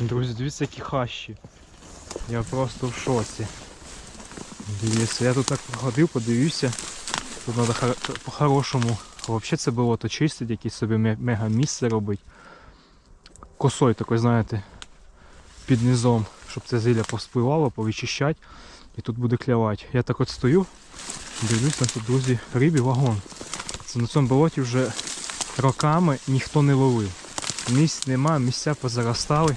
Друзі, дивіться, які хащі. Я просто в шоці. Дивіться, я тут так ходив, подивився. Тут треба по-хорошому. Взагалі це болото чистить, якесь собі мега місце робить. Косою такою, знаєте, під низом, щоб це зілля поспливало, повичищати. І тут буде клявати. Я так от стою, дивлюся, тут, друзі, рибі вагон. Це на цьому болоті вже роками ніхто не ловив. Місць нема, місця позаростали.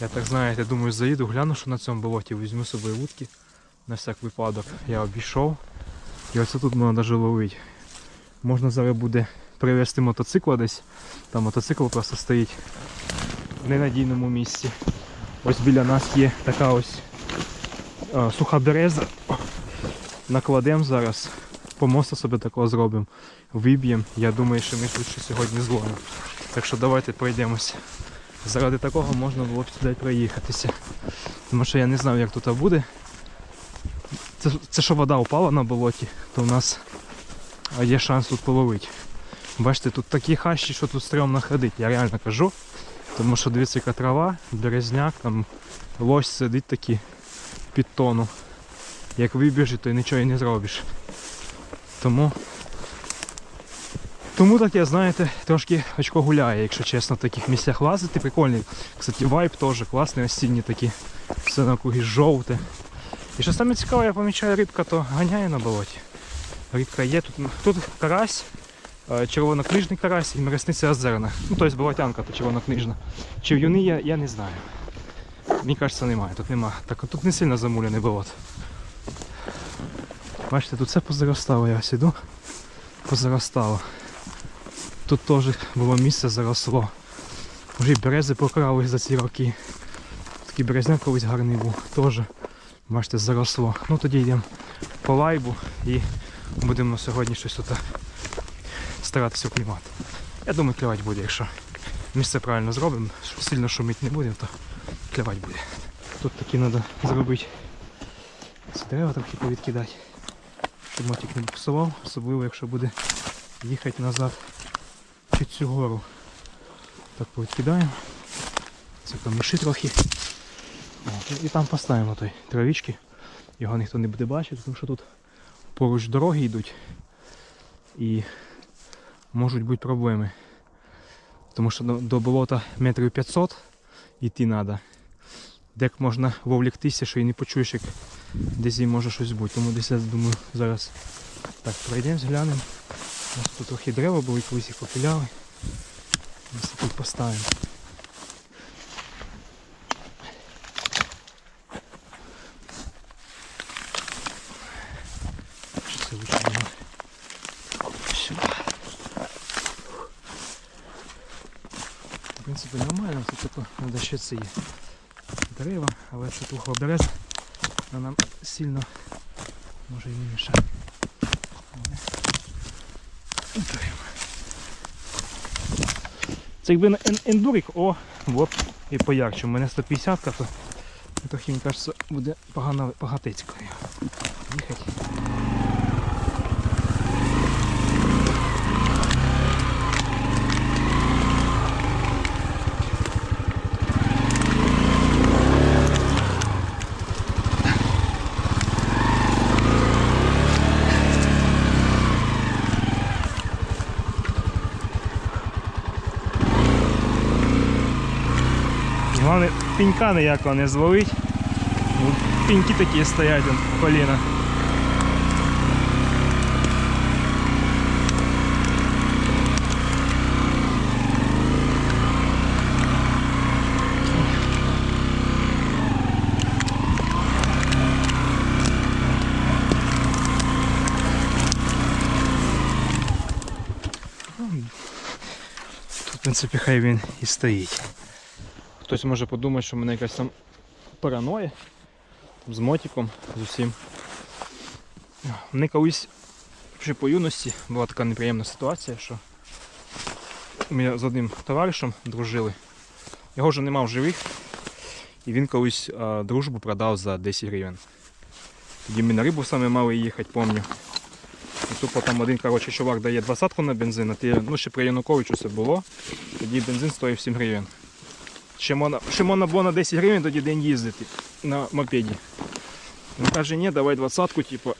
Я так знаєте, думаю, заїду, гляну, що на цьому болоті, візьму з собою вудки на всяк випадок. Я обійшов. І оце тут можна навіть ловити. Можна зараз буде привезти мотоцикла десь. Там мотоцикл просто стоїть в ненадійному місці. Ось біля нас є така ось е, суха береза. Накладемо зараз. Помоста собі такого зробимо. Виб'ємо. Я думаю, що ми швидше сьогодні зловимо. Так що давайте пройдемося. Заради такого можна було б сюди проїхатися. Тому що я не знав, як тут буде. Це, це що вода упала на болоті, то в нас є шанс тут половити. Бачите, тут такі хащі, що тут стрьомно ходити, я реально кажу. Тому що дивіться, трава, березняк, там лось сидить такий під тону. Як вибіжить, то нічого і не зробиш. Тому. Тому таке, знаєте, трошки очко гуляє, якщо чесно, в таких місцях лазити. Прикольний. Кстати, вайб теж класний, осінній такий. Все навкруги жовте. І що саме цікаве, я помічаю, рибка то ганяє на болоті. Рибка є. Тут, тут карась, е, червонокнижний карась і мересниця озерна. Ну, тобто болотянка то червонокнижна. Чи Черв'юни я, я не знаю. Мені кажеться, немає, тут нема. Так тут не сильно замулений болот. Бачите, тут все позаростало, я ось іду. Позаростало. Тут теж було місце заросло. Вже й берези покрали за ці роки. Такий березняк колись гарний був. Теж, бачите, заросло. Ну тоді йдемо по лайбу і будемо сьогодні щось тут старатися вклімати. Я думаю, клювати буде, якщо місце правильно зробимо, сильно шумити не будемо, то клювати буде. Тут таки треба зробити ці дерева трохи повідкидати, щоб мотик не буксував, особливо якщо буде їхати назад під цю гору. Так повідкидаємо. Це камиші трохи. О, і там поставимо той травички. Його ніхто не буде бачити, тому що тут поруч дороги йдуть і можуть бути проблеми. Тому що до, до болота метрів 500 йти треба. Дек можна вовліктися, що і не почуєш, як десь і може щось бути. Тому десь я думаю зараз так пройдемо, глянемо. У нас тут трохи дерева були, колись їх попиляли. Ми тут поставимо. Це? В принципі, нормально, тут тільки треба дерева, але що тухла берез, вона нам сильно може і не мішає. Це якби на ендурик, о, от, і поярче. У мене 150 то трохи, мені кажеться, буде погано погатецькою. їхати. Пенька ніякого не звалить. Ну, Пеньки такі стоять коліна. Тут, в принципі, хай він і стоїть. Хтось може подумати, що в мене якась там параноя з мотиком, з усім. Мені колись ще по юності була така неприємна ситуація, що ми з одним товаришем дружили. Його вже нема в живих, і він колись а, дружбу продав за 10 гривень. Тоді ми на рибу саме мали їхати, пам'ятаю. Тупо там один коротше, чувак дає двадцятку на бензин, а ти, ну ще при Януковичу це було. Тоді бензин стоїв 7 гривень. Ще можна, було на 10 гривень тоді день їздити на мопеді. Він каже, ні, давай двадцятку, типу.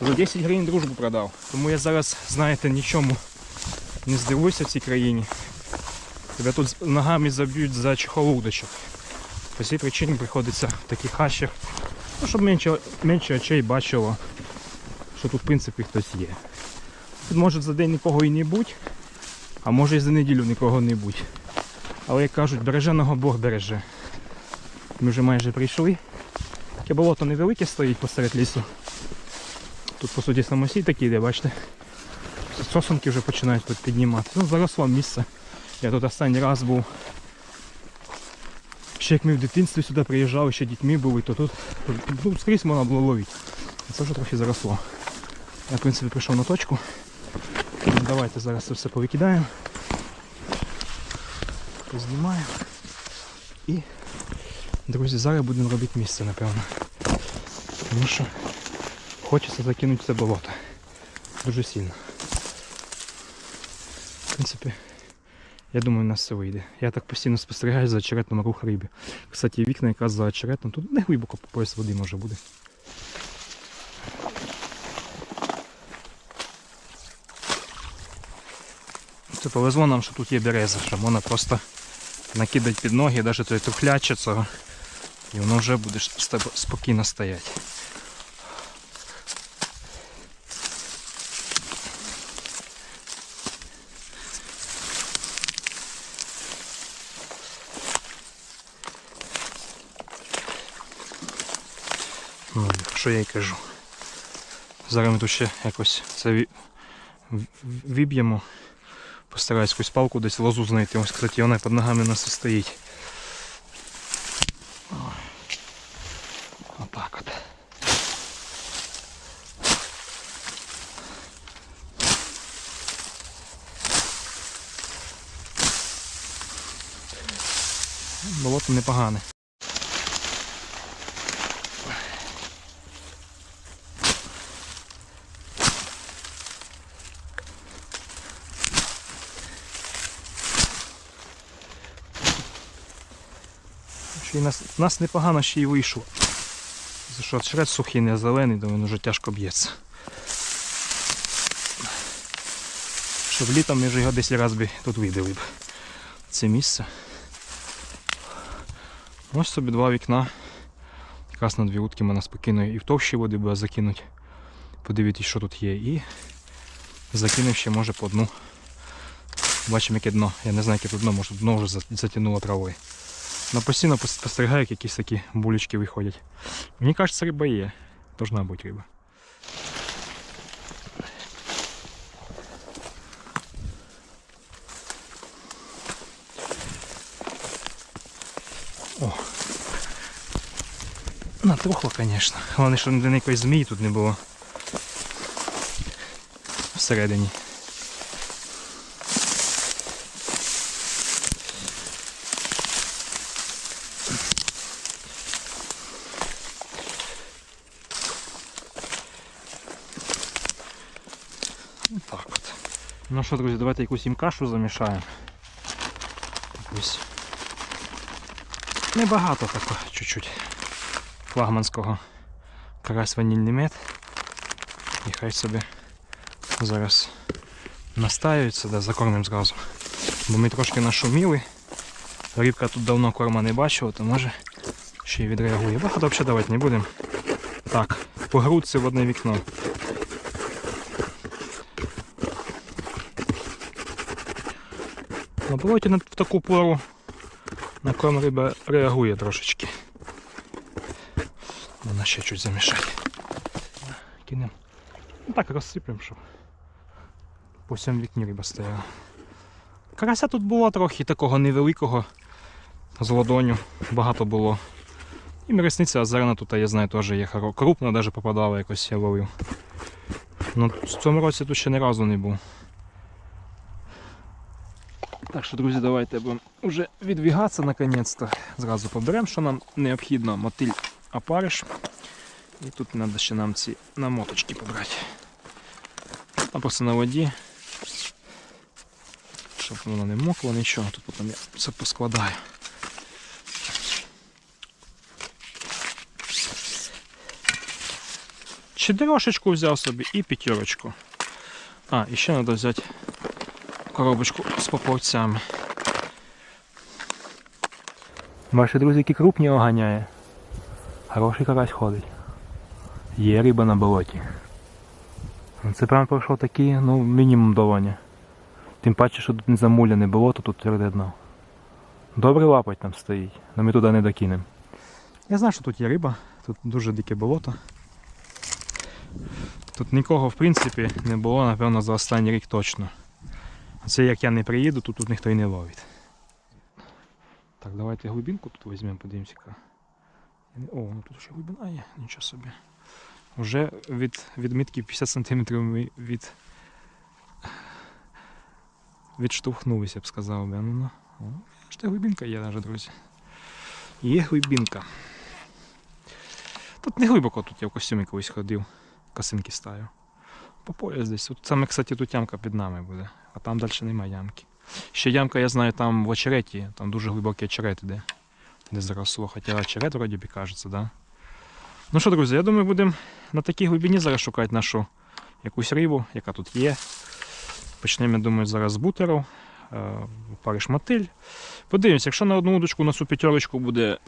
За 10 гривень дружбу продав. Тому я зараз, знаєте, нічому не здивуюся в цій країні. Тебе тут ногами заб'ють за чехол удочок. По цій причині приходиться в таких хащах, ну, щоб менше, менше очей бачило, що тут в принципі хтось є. Тут може за день нікого і не бути, а може і за неділю нікого не бути. Але як кажуть, береженого Бог береже. Ми вже майже прийшли. Таке болото невелике стоїть посеред лісу. Тут по суті самосій такий йде, бачите. Сосенки вже починають тут піднімати. Ну, заросло місце. Я тут останній раз був. Ще як ми в дитинстві сюди приїжджали, ще дітьми були, то тут ну, скрізь можна було ловити. Це вже трохи заросло. Я в принципі прийшов на точку. Давайте зараз це все повикидаємо. Познімаємо. І, друзі, зараз будемо робити місце, напевно. Тому що хочеться закинути це болото. Дуже сильно. В принципі, я думаю, у нас все вийде. Я так постійно спостерігаю за очеретом рух риби. Кстати, вікна якраз за очеретом. Тут не глибоко по пояс води може буде. Це повезло нам, що тут є береза, що можна просто накидати під ноги, навіть той трухляче цього. І воно вже буде спокійно стояти. Ну, що я й кажу. Зараз ми тут ще якось це ві- в- в- виб'ємо. Постараюсь якусь палку десь лозу знайти. Ось, кстати, вона під ногами у нас і стоїть. Отак от. Болото непогане. Нас, нас непогано ще й вийшло. За що шред сухий, не зелений, то він вже тяжко б'ється. Щоб літом ми вже його 10 разів би тут видали б. Це місце. Ось собі два вікна. Якраз на дві утки мене спокійно і в товщі води буде закинуть. Подивитись, що тут є. І закинув ще може по дну. Бачимо, яке дно. Я не знаю, яке тут дно, може дно вже затягнуло травою. Но постійно пос- спостерігаю, як якісь такі булечки виходять. Мені кажеться, риба є. Должна бути риба. О. Натрухло, звісно. Головне, що ніде ніякої змії тут не було. Всередині. Так от. Ну що, друзі, давайте якусь їм кашу замішаємо. Якусь. Небагато такого, чуть-чуть. Флагманського карась ванільний мед. І хай собі зараз настаються, да, закормимо зразу. Бо ми трошки нашуміли. Рибка тут давно корма не бачила, то може ще й відреагує. Багато взагалі давати не будемо. Так, по грудці в одне вікно. На болоті в таку пору на корм риба реагує трошечки. Вона ще чуть замішати. Кинемо. Ну так розсиплемо, щоб по всьому вікні риба стояла. Карася тут було трохи такого невеликого з ладоню. Багато було. І міресниця озерна тут, я знаю, теж є крупна, навіть попадала якось я ловив. Ну, в цьому році тут ще ні разу не був. Так що, друзі, давайте будемо вже відвігатися наконець-то. Зразу поберемо, що нам необхідно, мотиль опариш. І тут треба ще нам ці намоточки побрати. А просто на воді, щоб воно не мокло, нічого, тут потім я все поскладаю. Чотирошечку взяв собі і п'ятерочку. А, і ще треба взяти коробочку з поповцями. Ваші друзі, які крупні оганяє. Хороший карась ходить. Є риба на болоті. Це прям пройшов такий, ну, мінімум долоня. Тим паче, що тут не замуляне болото, тут тверде дно. Добре лапать там стоїть, але ми туди не докинемо. Я знаю, що тут є риба, тут дуже дике болото. Тут нікого, в принципі, не було, напевно, за останній рік точно. Це як я не приїду, тут, тут ніхто і не ловить. Так, давайте глибинку тут візьмемо, подивимося. О, ну тут ще глибина є, нічого собі. Вже від відмітки 50 см від. Відштовхнулися, б сказав би. Ну, ну. О, ж та глибинка є навіть, друзі. Є глибинка. Тут не глибоко, тут я в костюмі колись ходив, косинки ставив. По пояс десь. Тут саме, кстати, тут ямка під нами буде, а там далі немає ямки. Ще ямка, я знаю, там в очереті, там дуже глибокий очерет іде. Де заросло, хоча очерет вроді би кажеться, да? Ну що, друзі, я думаю, будемо на такій глибині зараз шукати нашу якусь рибу, яка тут є. Почнемо, я думаю, зараз з бутеру, е, пари шматиль. Подивимося, якщо на одну удочку на цю п'ятерочку буде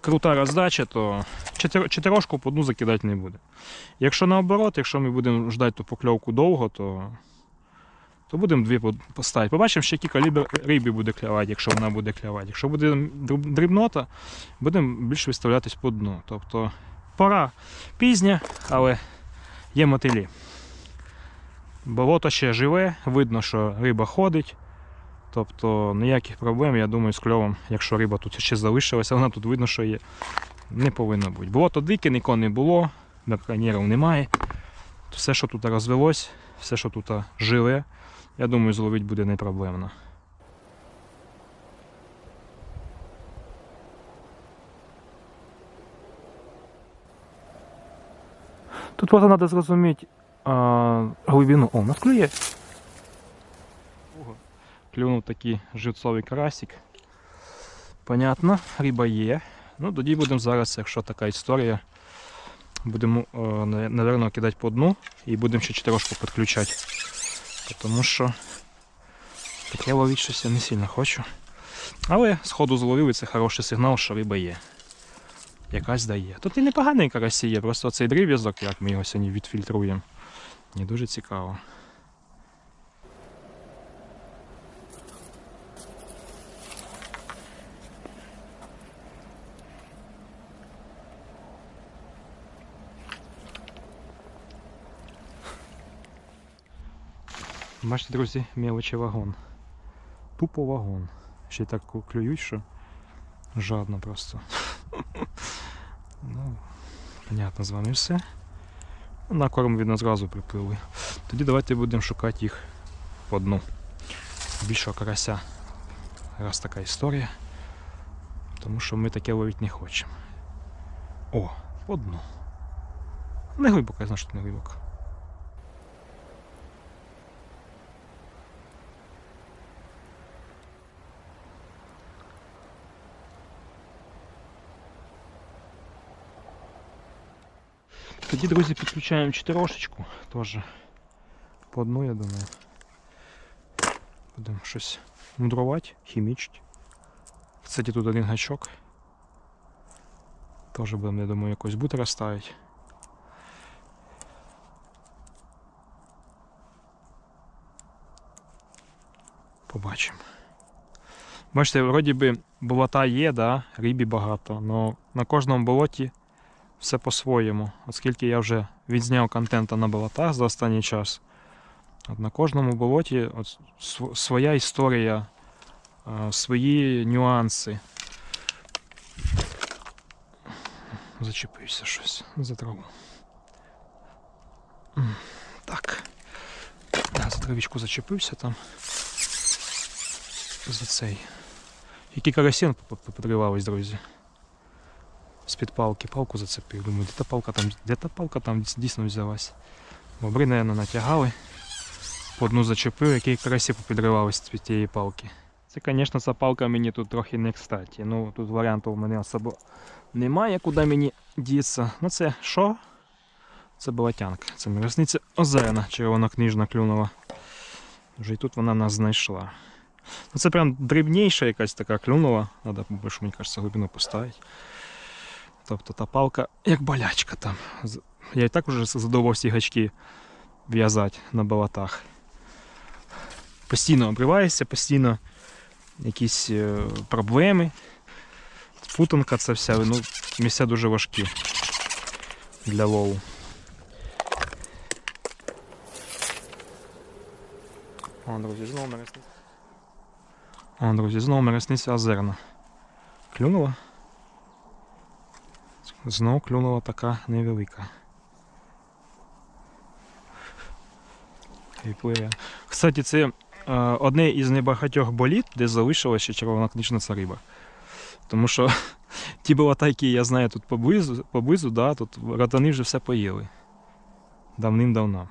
крута роздача, то чотирошку по одну закидати не буде. Якщо наоборот, якщо ми будемо ждати ту покльовку довго, то, то будемо дві поставити. Побачимо, ще який калібр риби буде клявати, якщо вона буде клявати. Якщо буде дрібнота, будемо більше виставлятись по дну. Тобто пора пізня, але є мотилі. Болото ще живе, видно, що риба ходить. Тобто ніяких проблем, я думаю, з кльовом, якщо риба тут ще залишилася, вона тут видно, що є. Не повинно бути. Болото дике, нікого не було, браконьєрів немає. Все, що тут розвелось, все, що тут живе, я думаю, зловити буде непроблемно. Тут просто треба зрозуміти а, глибину. О, у нас клює. Клюнув такий живцовий карасик. Понятно, риба є. Ну, тоді будемо зараз, якщо така історія, будемо, е, на- напевно, кидати по дну і будемо ще чотирошку підключати. Тому що таке ловити щось я не сильно хочу. Але сходу зловив і це хороший сигнал, що риба є. Якась дає. Тут і непоганий карасі є, просто цей дріб'язок, як ми його сьогодні відфільтруємо. Мені дуже цікаво. Бачите, друзі, мелочі вагон. Тупо вагон. Ще так клюють, що жадно просто. ну, понятно, з вами все. На корм видно зразу приплили. Тоді давайте будемо шукати їх по дну. Більшого карася. Раз така історія. Тому що ми таке ловити не хочемо. О, по дну. Не глибоко, я знаю, що не глибоко. Тоді, друзі, підключаємо чотирошечку теж по одну, я думаю. Будемо щось мудрувати, хімічити. Кстати, тут один гачок. Теж будемо, я думаю, якось бутера ставити. Побачимо. Бачите, вроді би болота є, да? рибі багато, але на кожному болоті все по-своєму. Оскільки я вже відзняв контента на болотах за останній час. От на кожному болоті от своя історія, е, свої нюанси. Зачепився щось за траву. Так. Да, за травичку зачепився там. За цей. Які карасін подривались, друзі з-під палки палку зацепив. Думаю, де та палка там, де та палка там дійсно взялась. Бобри, мабуть, натягали. Одну зачепив, які карасі попідривались з тієї палки. Це, звісно, ця палка мені тут трохи не кстати. Ну, тут варіантів у мене особо немає, куди мені діться. Ну це що? Це болотянка. Це міросниця озерна, червонокнижна клюнула. Вже і тут вона нас знайшла. Ну, це прям дрібніша якась така клюнула. Треба побільше, мені кажеться, глибину поставити. Тобто та палка як болячка там. Я і так вже задовбав всі гачки в'язати на болотах. Постійно обриваєшся, постійно якісь е, проблеми. Футанка це вся, ну, місця дуже важкі для лову. О, друзі, знову мересниця. О, друзі, знову мересниця озерна. Клюнула? Знову клюнула така невелика. І пливе. Кстати, це е, одне із небагатьох боліт, де залишилася ще червонокнижна риба. Тому що ті болота, я знаю тут поблизу, поблизу да, тут ротани вже все поїли. Давним-давно.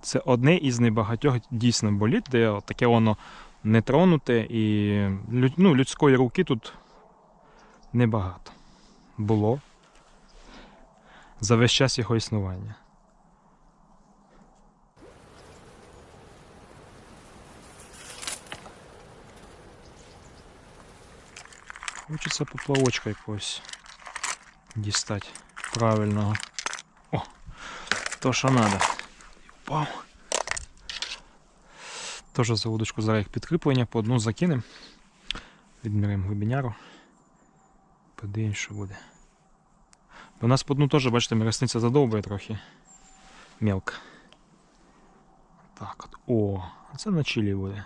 Це одне із небагатьох дійсно боліт, де таке воно не тронуте і ну, людської руки тут небагато. Було за весь час його існування. Хочеться поплавочка якогось дістати правильного. О! То, що треба. Впав. Теж за удочку зараз їх підкріплення, по одну закинемо. Відміряємо глибиняру. Подивимось, що буде. У нас по дну теж, бачите, міросниця задовбує трохи. Мелко. Так от. О, це на чилі буде.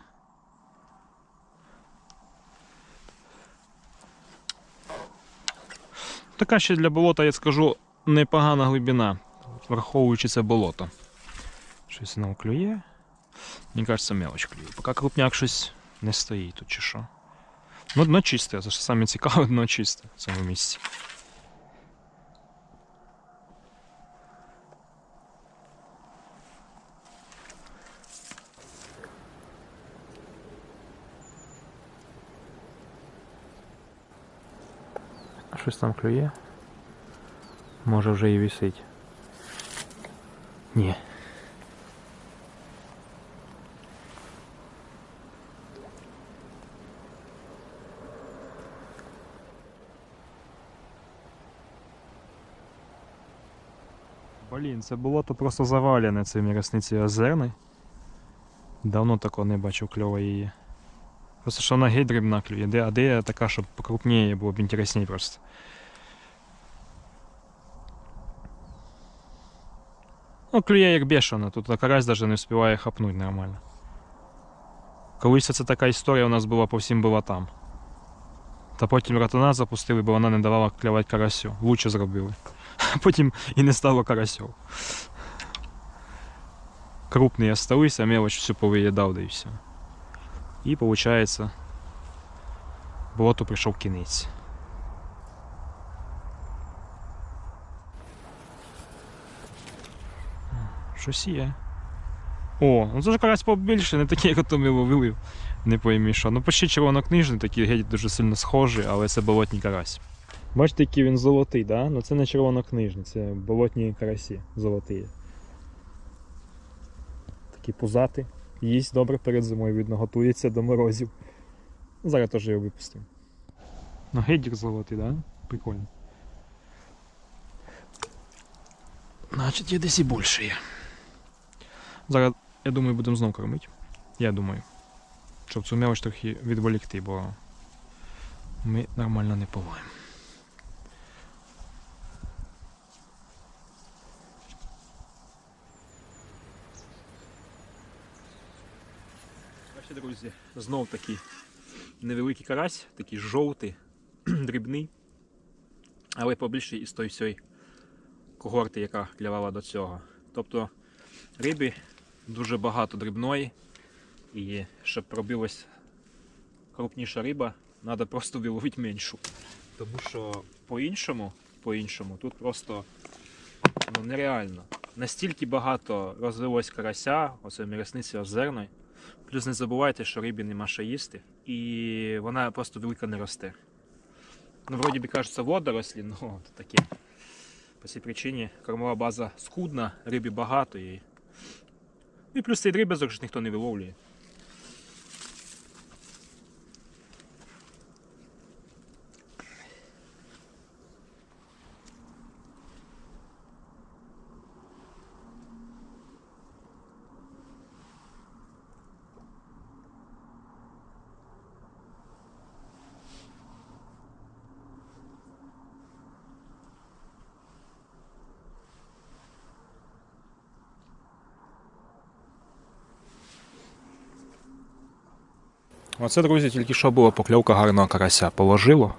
Така ще для болота, я скажу, непогана глибина, враховуючи це болото. Щось нам клює. Мені кажеться, мелоч клює. Поки крупняк щось не стоїть тут чи що. Ну, дно чисте, це ж саме цікаве, дно чисте в цьому місці. Щось там клює. Може вже і висить. Ні. Блін, це болото просто завалене цими росниці озерни. Давно такого не бачив кльово її. Просто що вона геть дрібна клює, де, а де така, щоб покрупніє було б інтересніше просто. Ну, клює як бешено, тут карась навіть не встигає хапнути нормально. Колись це така історія у нас була по всім була там. Та потім ратана запустили, бо вона не давала клювати карасю. Лучше зробили. А потім і не стало карасів. Крупний осталися, мелочь всю повиїдав, да і все. І виходить, болоту прийшов кінець. Щось є. О, ну це ж карась побільше, не такий, як ото ми ловили. Не поймі що. Ну почти червонокнижний, такий геть дуже сильно схожий, але це болотній карась. Бачите, який він золотий, да? Ну це не червонокнижний, це болотні карасі золоті. Такі пузати. Їсть добре перед зимою, видно, готується до морозів. Ну, Зараз теж його випустимо. Ну, гедік золотий, да? Прикольно. Значить, є десь і більше є. Зараз, я думаю, будемо знову кормити. Я думаю. Щоб цю мелоч трохи відволікти, бо ми нормально не половимо. Друзі, знов такий невеликий карась, такий жовтий, дрібний, але побільший із тої всієї когорти, яка клявала до цього. Тобто риби дуже багато дрібної, і щоб пробилась крупніша риба, треба просто виловити меншу. Тому що по-іншому, по-іншому, тут просто ну, нереально. Настільки багато розлилось карася, оце міресниці озерної. Плюс не забувайте, що рибі нема що їсти, і вона просто велика не росте. ну, Вроді би кажуться, водорослі, але это таке. По цій причині кормова база скудна, рибі багато і. І плюс цей дрібезок ж ніхто не виловлює. Оце, друзі, тільки що була покльовка гарного карася. Положило.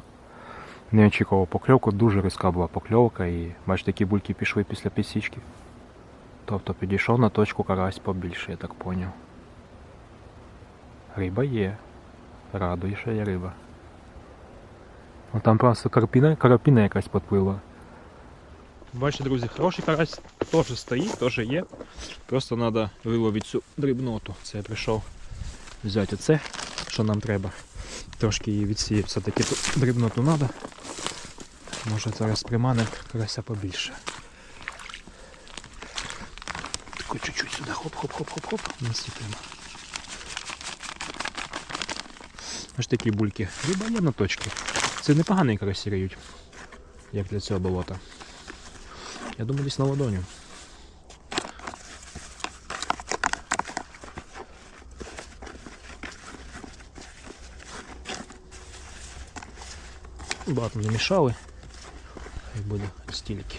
Не очікував покльовку, дуже різка була покльовка і бачите, які бульки пішли після пісічки. Тобто підійшов на точку карась побільше, я так поняв. Риба є. Радує, що є риба. Ну там просто карпіна, карапіна якась підпливла. Бачите, друзі, хороший карась теж стоїть, теж є. Просто треба виловити цю дрібноту. Це я прийшов взяти оце, що нам треба. Трошки її відсіяти, все-таки тут дрібноту треба. Може зараз приманем карася побільше. Тако чуть-чуть сюди, хоп-хоп-хоп-хоп-хоп, насипаємо. Ось такі бульки. Риба є на точці. Це непоганий карасі риють, як для цього болота. Я думаю, десь на ладоню. Багато не мішали. Хай буде стільки.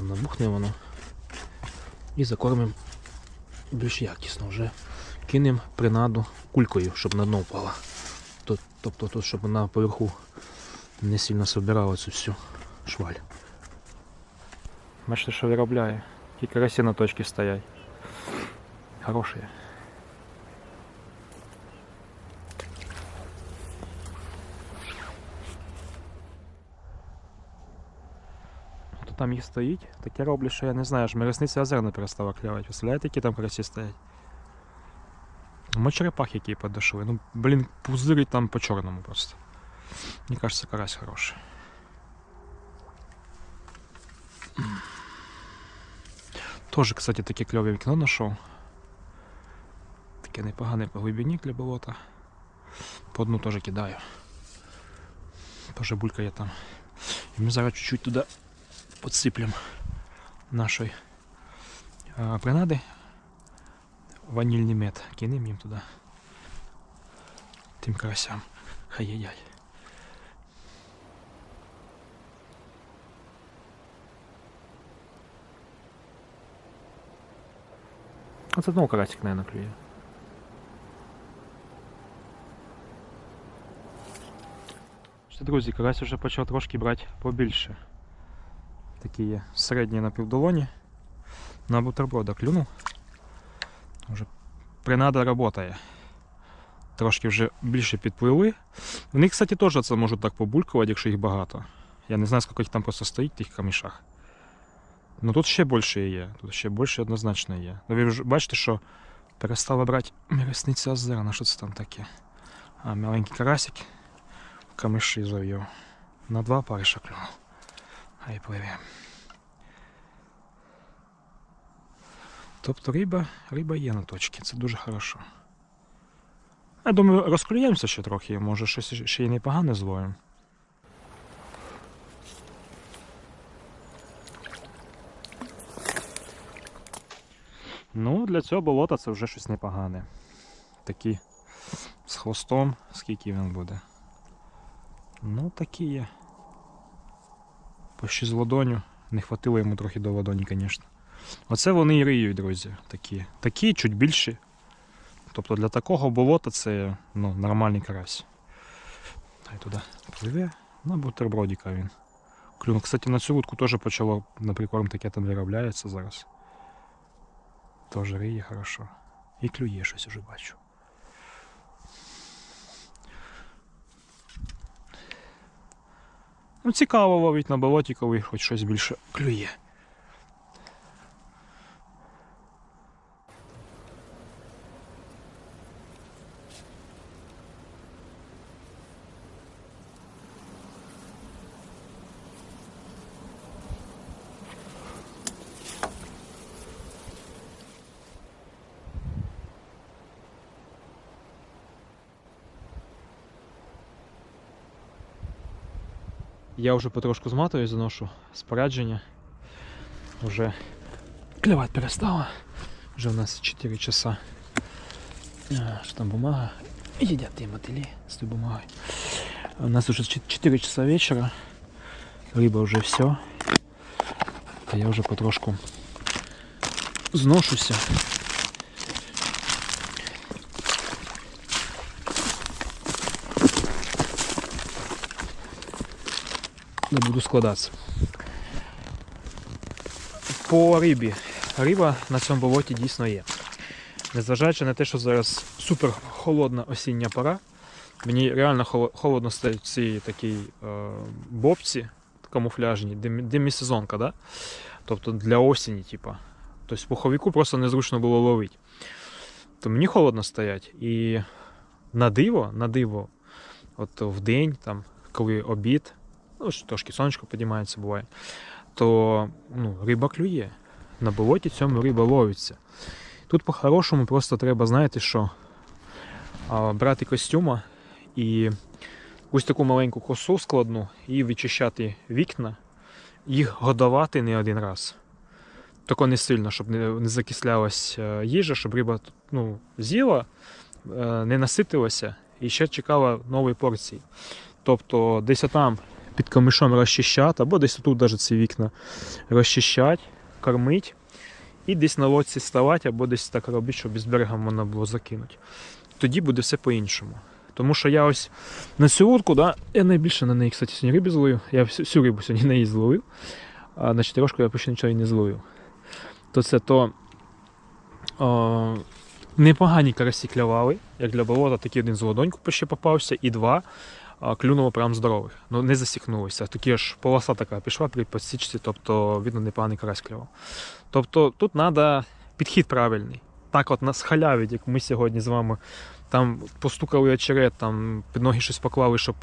Набухне воно. І закормимо більш якісно вже. Кинемо принаду кулькою, щоб на дно впала. Тобто тут, щоб вона поверху не сильно собирала цю всю шваль. Бачите, що виробляє. Ті карасі на точці стоять. Хороші. То там їх стоїть. Таке роблять, що я не знаю, аж миросниця озер не перестала клювати. Представляєте, які там карасі стоять? Ми черепах які подошли. Ну, блін, пузирить там по чорному просто. Мені кажется, карась хороший. Тоже, кстати, таке кльове вікно знайшов. Таке непогане по глибині для болота. По дну теж кидаю. Тоже булькає там. І ми зараз чуть-чуть туди підсиплемо нашої а, принади. Ванільний мед. Кинемо їм туди. Тим карасям. Хай їдять. Оце знову карасик, наверное, клює. Що, друзі, карась вже почав трошки брати побільше. Такі є середні на півдолоні. На бутерброда клюнув. Вже принада працює. Трошки вже більше підпливли. В них, кстати, теж це можуть так побулькувати, якщо їх багато. Я не знаю, скільки їх там просто стоїть в тих камішах. Ну тут ще більше є. Тут ще більше однозначно є. Ну ви ж бачите, що перестала брати міресниця озера. На що це там таке? А, маленький карасик. Камиші зав'яв. На два париша клюнув. Хай пливе. Тобто риба, риба є на точці, це дуже хорошо. Я думаю, розклюємося ще трохи, може щось ще й непогане зловимо. Ну, для цього болота це вже щось непогане. Такі з хвостом, скільки він буде. Ну, такі є. Почти з ладоню. Не хватило йому трохи до ладоні, звісно. Оце вони і риють, друзі. Такі. Такі, чуть більші. Тобто для такого болота це ну, нормальний карась. Хай туди пливе. На бутербродіка він. Клюн. Кстати, на цю вудку теж почало на прикорм таке там виробляється зараз. Теж риє хорошо. І клює щось уже бачу. Ну, цікаво ловить на болоті, коли хоч щось більше клює. Я вже потрошку зматую, заношу спорядження. Вже клювати перестала. Вже у нас 4 часа. Що там бумага? Едят ті мотылі з той бумагою. У нас уже 4 часа вечера. Риба уже все. А я вже потрошку зношуся. Не буду складатися. По рибі. Риба на цьому болоті дійсно є. Незважаючи на те, що зараз супер холодна осіння пора, мені реально холодно стають ці такі е, бобці камуфляжні, демі- демісезонка, да? тобто для осені, типа. Тобто в пуховику просто незручно було ловити. То мені холодно стоять. І на диво, на диво, от в день, там, коли обід, ну, трошки сонечко підіймається, буває, то ну, риба клює. На болоті цьому риба ловиться. Тут по-хорошому просто треба, знаєте що, брати костюма і ось таку маленьку косу складну і вичищати вікна, їх годувати не один раз. Тако не сильно, щоб не, закислялась е, їжа, щоб риба ну, з'їла, е, не наситилася і ще чекала нової порції. Тобто десь там під камишом розчищати, або десь тут навіть ці вікна розчищати, кормить. І десь на лодці ставати, або десь так робити, щоб із берега можна було закинути. Тоді буде все по-іншому. Тому що я ось на цю утку, да, я найбільше на неї, кстати, сьогодні рибі зловив. Я всю, рибу сьогодні на її зловив, а на чотирьошку я почти нічого і не зловив. То це то о, непогані карасі клявали, як для болота, такий один з ладоньку ще попався, і два клюнуло прям здорових. Ну не засікнулося. Такі ж полоса така пішла при підсічці, тобто видно непоганий карась клював. Тобто тут треба підхід правильний. Так от нас халявить, як ми сьогодні з вами там постукали очерет, там під ноги щось поклали, щоб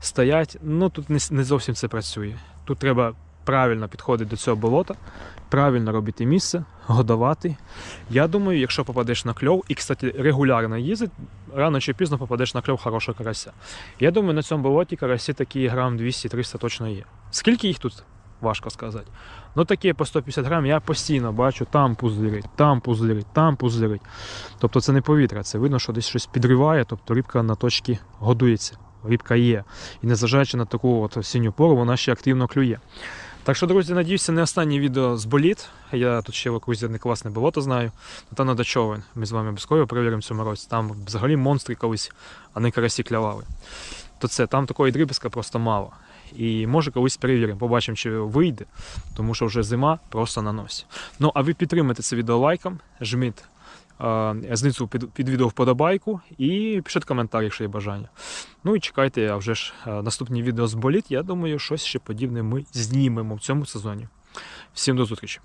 стоять. Ну тут не, не зовсім це працює. Тут треба правильно підходити до цього болота, правильно робити місце, годувати. Я думаю, якщо попадеш на кльов, і, кстати, регулярно їздить, рано чи пізно попадеш на кльов хорошого карася. Я думаю, на цьому болоті карасі такі грам 200-300 точно є. Скільки їх тут? Важко сказати. Ну такі по 150 грам я постійно бачу, там пузирить, там пузирить, там пузирить. Тобто це не повітря, це видно, що десь щось підриває, тобто рибка на точці годується. Рибка є. І незважаючи на таку от осінню пору, вона ще активно клює. Так що, друзі, надіюся, не останнє відео з боліт. Я тут ще в окрузі не класне болото знаю. Ну, Там надо човен. Ми з вами обов'язково перевіримо цьому році. Там взагалі монстри колись, а не карасі клявали. То це там такої дрібиска просто мало. І може колись перевіримо, побачимо, чи вийде, тому що вже зима просто на носі. Ну, а ви підтримайте це відео лайком, жміть знизу під, під відео вподобайку і пишіть коментар, якщо є бажання. Ну і чекайте, а вже ж е, наступні відео з боліт. Я думаю, щось ще подібне ми знімемо в цьому сезоні. Всім до зустрічі!